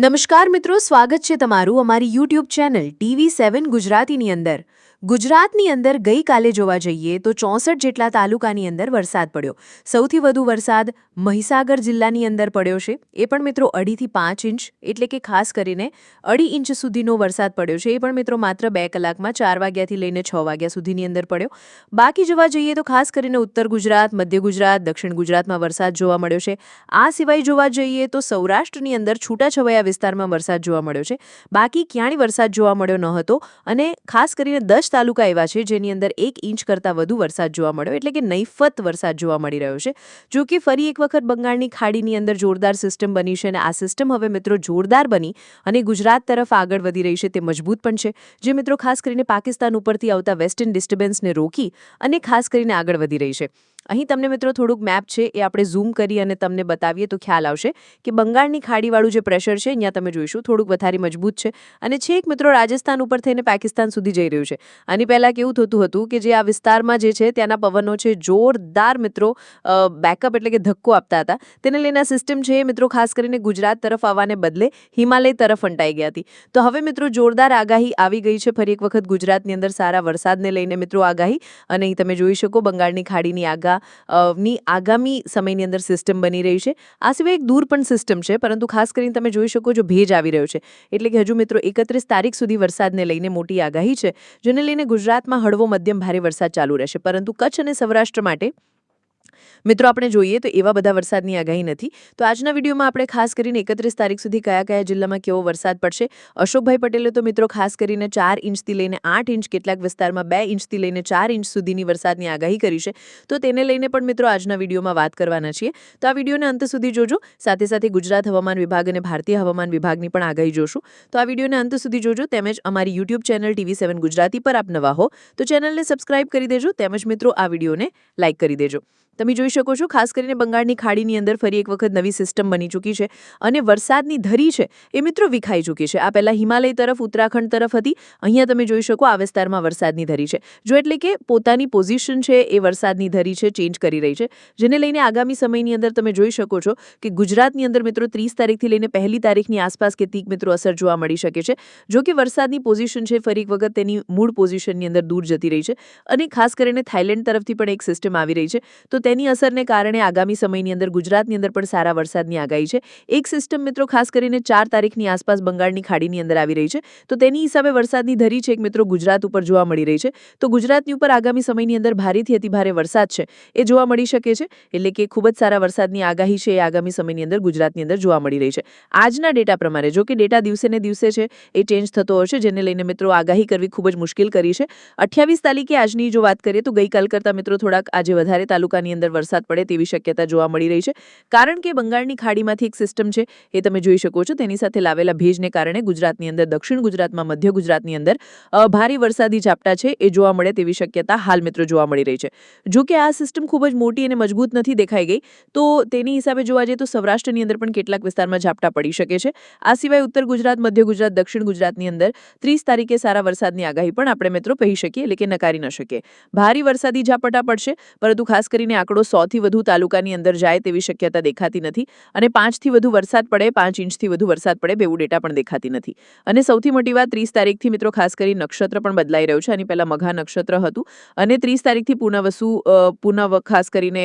નમસ્કાર મિત્રો, સ્વાગત છે તમારું અમારી યુટ્યુબ ચેનલ ટીવી સેવન ગુજરાતીની અંદર. ગુજરાતની અંદર ગઈકાલે જોવા જઈએ તો ચોસઠ જેટલા તાલુકાની અંદર વરસાદ પડ્યો. સૌથી વધુ વરસાદ મહીસાગર જિલ્લાની અંદર પડ્યો છે. એ પણ મિત્રો અઢીથી પાંચ ઇંચ, એટલે કે ખાસ કરીને અઢી ઇંચ સુધીનો વરસાદ પડ્યો છે. એ પણ મિત્રો માત્ર બે કલાકમાં ચાર વાગ્યાથી લઈને છ વાગ્યા સુધીની અંદર પડ્યો. બાકી જોવા જઈએ તો ખાસ કરીને ઉત્તર ગુજરાત, મધ્ય ગુજરાત, દક્ષિણ ગુજરાતમાં વરસાદ જોવા મળ્યો છે. આ સિવાય જોવા જઈએ તો સૌરાષ્ટ્રની અંદર છૂટાછવાયા વિસ્તારમાં વરસાદ જોવા મળ્યો છે. બાકી ક્યાંય વરસાદ જોવા મળ્યો ન હતો અને ખાસ કરીને દસ તાલુકા એવા છે જેની અંદર એક ઇંચ કરતાં વધુ વરસાદ જોવા મળ્યો, એટલે કે નૈફત વરસાદ જોવા મળી રહ્યો છે. જો કે ફરી એક વખત બંગાળની ખાડીની અંદર જોરદાર સિસ્ટમ બની છે અને આ સિસ્ટમ હવે મિત્રો જોરદાર બની અને ગુજરાત તરફ આગળ વધી રહી છે તે મજબૂત પણ છે. જે મિત્રો ખાસ કરીને પાકિસ્તાન ઉપરથી આવતા વેસ્ટર્ન ડિસ્ટર્બન્સને રોકી અને ખાસ કરીને આગળ વધી રહી છે. અહીં તમને મિત્રો થોડુંક મેપ છે એ આપણે ઝૂમ કરી અને તમને બતાવીએ તો ખ્યાલ આવશે કે બંગાળની ખાડીવાળું જે પ્રેશર છે અહીંયા તમે જોઈશું થોડુંક વધારે મજબૂત છે. અને છેક મિત્રો રાજસ્થાન ઉપર થઈને પાકિસ્તાન સુધી જઈ રહ્યું છે. આની પહેલાં કેવું થતું હતું કે જે આ વિસ્તારમાં જે છે ત્યાંના પવનો છે જોરદાર મિત્રો બેકઅપ એટલે કે ધક્કો આપતા હતા. તેને લઈને સિસ્ટમ છે એ મિત્રો ખાસ કરીને ગુજરાત તરફ આવવાને બદલે હિમાલય તરફ ફંટાઈ ગયા હતી. તો હવે મિત્રો જોરદાર આગાહી આવી ગઈ છે. ફરી એક વખત ગુજરાતની અંદર સારા વરસાદને લઈને મિત્રો આગાહી. અને તમે જોઈ શકો બંગાળની ખાડીની આગા અ, ની આગામી સમયની અંદર સિસ્ટમ બની રહી છે. આ સિવાય એક દૂર પણ સિસ્ટમ છે, પરંતુ ખાસ કરીને તમે જોઈ શકો છો ભેજ આવી રહ્યો છે. એટલે કે હજુ મિત્રો એકત્રીસ તારીખ સુધી વરસાદને લઈને મોટી આગાહી છે, જેને લઈને ગુજરાતમાં હળવો મધ્યમ ભારે વરસાદ ચાલુ રહેશે. પરંતુ કચ્છ અને સૌરાષ્ટ્ર માટે મિત્રો, આપણે જોઈએ તો એવા બધા વરસાદની આગાહી નથી. તો આજના વિડીયોમાં આપણે ખાસ કરીને એકત્રીસ તારીખ સુધી કયા કયા જિલ્લામાં કેવો વરસાદ પડશે? અશોકભાઈ પટેલે તો મિત્રો, ખાસ કરીને ચાર ઇંચથી લઈને આઠ ઇંચ કેટલાક વિસ્તારમાં બે ઇંચથી લઈને ચાર ઇંચ સુધીની વરસાદની આગાહી કરી છે. તો તેને લઈને પણ મિત્રો, આજના વિડીયોમાં વાત કરવાના છીએ. તો આ વિડીયોને અંત સુધી જોજો. સાથે સાથે ગુજરાત હવામાન વિભાગ અને ભારતીય હવામાન વિભાગની પણ આગાહી જોશું. તો આ વિડીયોને અંત સુધી જોજો. તેમજ અમારી YouTube channel TV seven Gujarati પર આપ નવા હો, તો ચેનલને સબસ્ક્રાઇબ કરી દેજો. તેમજ મિત્રો, આ વિડીયોને લાઇક કરી દેજો. તમે જોઈ શકો છો, ખાસ કરીને બંગાળની ખાડીની અંદર ફરી એક વખત નવી સિસ્ટમ બની ચૂકી છે અને વરસાદની ધરી છે એ મિત્રો વિખાઈ ચૂકી છે. આ પહેલાં હિમાલય તરફ, ઉત્તરાખંડ તરફ હતી. અહીંયા તમે જોઈ શકો આ વિસ્તારમાં વરસાદની ધરી છે. જો એટલે કે પોતાની પોઝિશન છે એ વરસાદની ધરી છે, ચેન્જ કરી રહી છે. જેને લઈને આગામી સમયની અંદર તમે જોઈ શકો છો કે ગુજરાતની અંદર મિત્રો ત્રીસ તારીખથી લઈને પહેલી તારીખની આસપાસ કેટલીક મિત્રો અસર જોવા મળી શકે છે. જો કે વરસાદની પોઝિશન છે, ફરી એક વખત તેની મૂળ પોઝિશનની અંદર દૂર જતી રહી છે અને ખાસ કરીને થાઇલેન્ડ તરફથી પણ એક સિસ્ટમ આવી રહી છે. તો તેની અસરને કારણે આગામી સમયની અંદર ગુજરાતની અંદર પણ સારા વરસાદની આગાહી છે. એક સિસ્ટમ મિત્રો ખાસ કરીને ચાર તારીખની આસપાસ બંગાળની ખાડીની અંદર આવી રહી છે. તો તેની હિસાબે વરસાદની ધરી છે એક મિત્રો ગુજરાત ઉપર જોવા મળી રહી છે. તો ગુજરાતની ઉપર આગામી સમયની અંદર ભારેથી અતિભારે વરસાદ છે. એ જોવા મળી શકે છે. એટલે કે ખૂબ જ સારા વરસાદની આગાહી છે એ આગામી સમયની અંદર ગુજરાતની અંદર જોવા મળી રહી છે. આજના ડેટા પ્રમાણે જો કે ડેટા દિવસે ને દિવસે છે એ ચેન્જ થતો હશે જેને લઈને મિત્રો આગાહી કરવી ખૂબ જ મુશ્કેલ કરી છે. અઠ્યાવીસ તારીખે આજની જો વાત કરીએ તો ગઈકાલ કરતાં મિત્રો થોડાક આજે વધારે તાલુકાની અંદર વરસાદ પડે તેવી શક્યતા જોવા મળી રહી છે. કારણ કે બંગાળની ખાડીમાંથી એક સિસ્ટમ છે, એ તમે જોઈ શકો છો. તેની સાથે લાવેલા ભેજને કારણે ગુજરાતની અંદર, દક્ષિણ ગુજરાતમાં, મધ્ય ગુજરાતની અંદર ભારે વરસાદી ઝાપટા છે, એ જોવા મળે તેવી શક્યતા હાલ મિત્રો જોવા મળી રહી છે. જો કે આ સિસ્ટમ ખૂબ જ મોટી અને મજબૂત નથી દેખાઈ ગઈ, તો તેની હિસાબે જોવા જઈએ તો સૌરાષ્ટ્રની અંદર પણ કેટલાક વિસ્તારમાં ઝાપટા પડી શકે છે. આ સિવાય ઉત્તર ગુજરાત, મધ્ય ગુજરાત, દક્ષિણ ગુજરાતની અંદર ત્રીસ તારીખે સારા વરસાદની આગાહી પણ આપણે મિત્રો કહી શકીએ, એટલે કે નકારી ન શકીએ. ભારે વરસાદી ઝાપટા પડશે, પરંતુ ખાસ કરીને આંકડો સોથી વધુ તાલુકાની અંદર જાય તેવી શક્યતા દેખાતી નથી અને પાંચથી વધુ વરસાદ પડે પાંચ ઇંચથી વધુ વરસાદ પડે બેવું ડેટા પણ દેખાતી નથી. અને સૌથી મોટી વાત ત્રીસ તારીખથી મિત્રો ખાસ કરી નક્ષત્ર પણ બદલાઈ રહ્યું છે. આની પહેલાં મઘા નક્ષત્ર હતું અને ત્રીસ તારીખથી પૂર્ણવસુ અ, પૂર્ણ ખાસ કરીને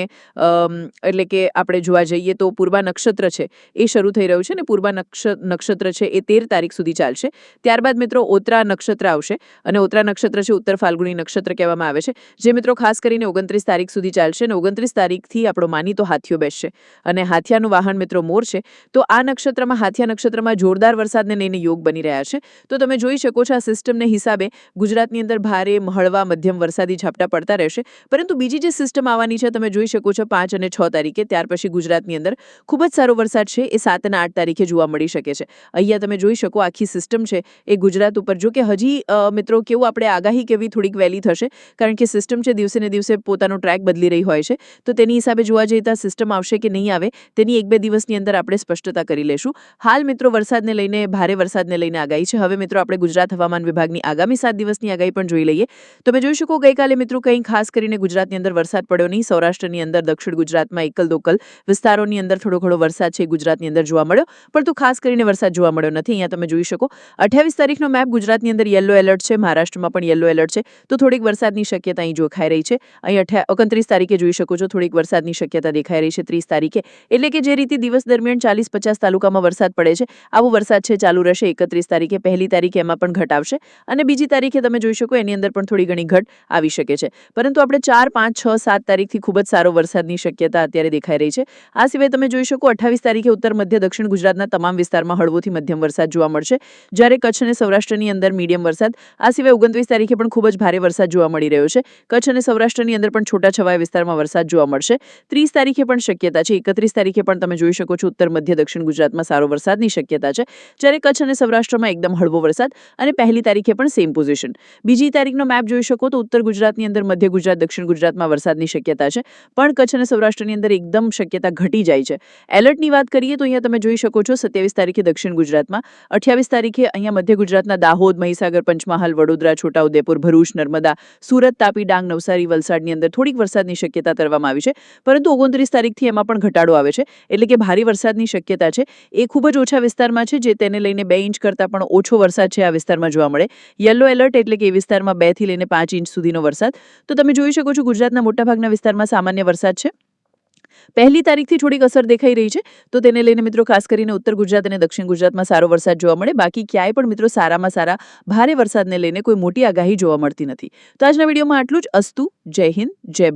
એટલે કે આપણે જોવા જઈએ તો પૂર્વા નક્ષત્ર છે એ શરૂ થઈ રહ્યું છે અને પૂર્વા નક્ષ નક્ષત્ર છે એ તેર તારીખ સુધી ચાલશે. ત્યારબાદ મિત્રો ઓતરા નક્ષત્ર આવશે અને ઓતરા નક્ષત્ર છે ઉત્તર ફાલ્ગુની નક્ષત્ર કહેવામાં આવે છે. જે મિત્રો ખાસ કરીને ઓગણત્રીસ તારીખ સુધી ચાલશે અને ઓગણત્રીસ તારીખથી આપણો માનીતો હાથીઓ બેસશે. અને હાથિયાનું વાહન મિત્રો મોર છે, તો આ નક્ષત્રમાં, હાથિયા નક્ષત્રમાં જોરદાર વરસાદને લઈને યોગ બની રહ્યા છે. તો તમે જોઈ શકો છો આ સિસ્ટમને હિસાબે ગુજરાતની અંદર ભારે હળવા મધ્યમ વરસાદી ઝાપટા પડતા રહેશે. પરંતુ બીજી જે સિસ્ટમ આવવાની છે, તમે જોઈ શકો છો પાંચ અને છ તારીખે, ત્યાર પછી ગુજરાતની અંદર ખૂબ જ સારો વરસાદ છે, એ સાત અને આઠ તારીખે જોવા મળી શકે છે. અહીંયા તમે જોઈ શકો આખી સિસ્ટમ છે, એ ગુજરાત ઉપર. જો કે હજી મિત્રો કેવું, આપણે આગાહી કેવી થોડીક વહેલી થશે, કારણ કે સિસ્ટમ છે, દિવસે ને દિવસે પોતાનો ટ્રેક બદલી રહી હોય છે. છે તો તેની હિસાબે જોવા જઈએ તો સિસ્ટમ આવશે કે નહીં આવે, તેની એક બે દિવસની અંદર આપણે સ્પષ્ટતા કરી લેશું. હાલ મિત્રો વરસાદને લઈને, ભારે વરસાદને લઈને આગાહી છે. હવે મિત્રો આપણે ગુજરાત હવામાન વિભાગની આગામી સાત દિવસની આગાહી પણ જોઈ લઈએ. તમે જોઈ શકો ગઈકાલે મિત્રો કંઈ ખાસ કરીને ગુજરાતની અંદર વરસાદ પડ્યો નહીં. સૌરાષ્ટ્રની અંદર, દક્ષિણ ગુજરાતમાં એકલ દોકલ વિસ્તારોની અંદર થોડો ઘણો વરસાદ છે ગુજરાતની અંદર જોવા મળ્યો. પરંતુ ખાસ કરીને વરસાદ જોવા મળ્યો નથી. અહીંયા તમે જોઈ શકો અઠ્યાવીસ તારીખનો મેપ ગુજરાતની અંદર યલો એલર્ટ છે. મહારાષ્ટ્રમાં પણ યલો એલર્ટ છે. તો થોડીક વરસાદની શક્યતા અહીં જોખાઈ રહી છે. અહીં અઠ્યા ઓગણત્રીસ તારીખે જોઈ શકો છો. થોડીક વરસાદની શક્યતા દેખાઈ રહી છે ત્રીસ તારીખે. એટલે કે જે રીતે દિવસ દરમિયાન ચાલીસ પચાસ તાલુકામાં વરસાદ પડે છે, આવો વરસાદ છે ચાલુ રહેશે એકત્રીસ તારીખે. પહેલી તારીખે એમાં પણ ઘટ આવશે. અને બીજી તારીખે તમે જોઈ શકો એની અંદર પણ થોડી ઘણી ઘટ આવી શકે છે. પરંતુ આપણે ચાર, પાંચ, છ, સાત તારીખથી ખૂબ જ સારો વરસાદની શક્યતા અત્યારે દેખાઈ રહી છે. આ સિવાય તમે જોઈ શકો અઠ્ઠાવીસ તારીખે ઉત્તર, મધ્ય, દક્ષિણ ગુજરાતના તમામ વિસ્તારમાં હળવોથી મધ્યમ વરસાદ જોવા મળશે. જ્યારે કચ્છ અને સૌરાષ્ટ્રની અંદર મીડિયમ વરસાદ. આ સિવાય ઓગણત્રીસ તારીખે પણ ખૂબ જ ભારે વરસાદ જોવા મળી રહ્યો છે. કચ્છ અને સૌરાષ્ટ્રની અંદર પણ છૂટાછવાયા વિસ્તારમાં વરસાદ જોવા મળશે. ત્રીસ તારીખે પણ શક્યતા છે. એકત્રીસ તારીખે પણ તમે જોઈ શકો છો ઉત્તર, મધ્ય, દક્ષિણ ગુજરાતમાં સારો વરસાદની શક્યતા છે. જ્યારે કચ્છ અને સૌરાષ્ટ્રમાં એકદમ હળવો વરસાદ અને પહેલી તારીખે પણ સેમ પોઝિશન બીજી તારીખનો મેપ જોઈ શકો તો ઉત્તર ગુજરાતની અંદર મધ્ય ગુજરાત, દક્ષિણ ગુજરાતમાં વરસાદની શક્યતા છે. પણ કચ્છ અને સૌરાષ્ટ્રની અંદર એકદમ શક્યતા ઘટી જાય છે. એલર્ટની વાત કરીએ તો અહીંયા તમે જોઈ શકો છો સત્યાવીસ તારીખે દક્ષિણ ગુજરાતમાં, અઠ્યાવીસ તારીખે અહીંયા મધ્ય ગુજરાતના દાહોદ, મહીસાગર, પંચમહાલ, વડોદરા છોટાઉદેપુર ભરૂચ, નર્મદા, સુરત, તાપી, ડાંગ, નવસારી, વલસાડની અંદર થોડીક વરસાદની શક્યતા કરવામાં આવી છે. પરંતુ ઓગણત્રીસ તારીખથી એમાં પણ ઘટાડો આવે છે. એટલે કે ભારે વરસાદની શક્યતા છે. એ ખૂબ જ ઓછા વિસ્તારમાં છે, જે તેને લઈને બે ઇંચ કરતાં પણ ઓછો વરસાદ છે આ વિસ્તારમાં જોવા મળે. યલો એલર્ટ એટલે કે એ વિસ્તારમાં બેથી લઈને પાંચ ઇંચ સુધીનો વરસાદ. તો તમે જોઈ શકો છો ગુજરાતના મોટાભાગના વિસ્તારમાં સામાન્ય વરસાદ છે. પહેલી તારીખથી થોડીક અસર દેખાઈ રહી છે. તો તેને લઈને મિત્રો ખાસ કરીને ઉત્તર ગુજરાત અને દક્ષિણ ગુજરાતમાં સારો વરસાદ જોવા મળે. બાકી ક્યાંય પણ મિત્રો સારામાં સારા ભારે વરસાદને લઈને કોઈ મોટી આગાહી જોવા મળતી નથી. તો આજના વિડીયોમાં આટલું જ. અસ્તુ, જય હિન્દ, જય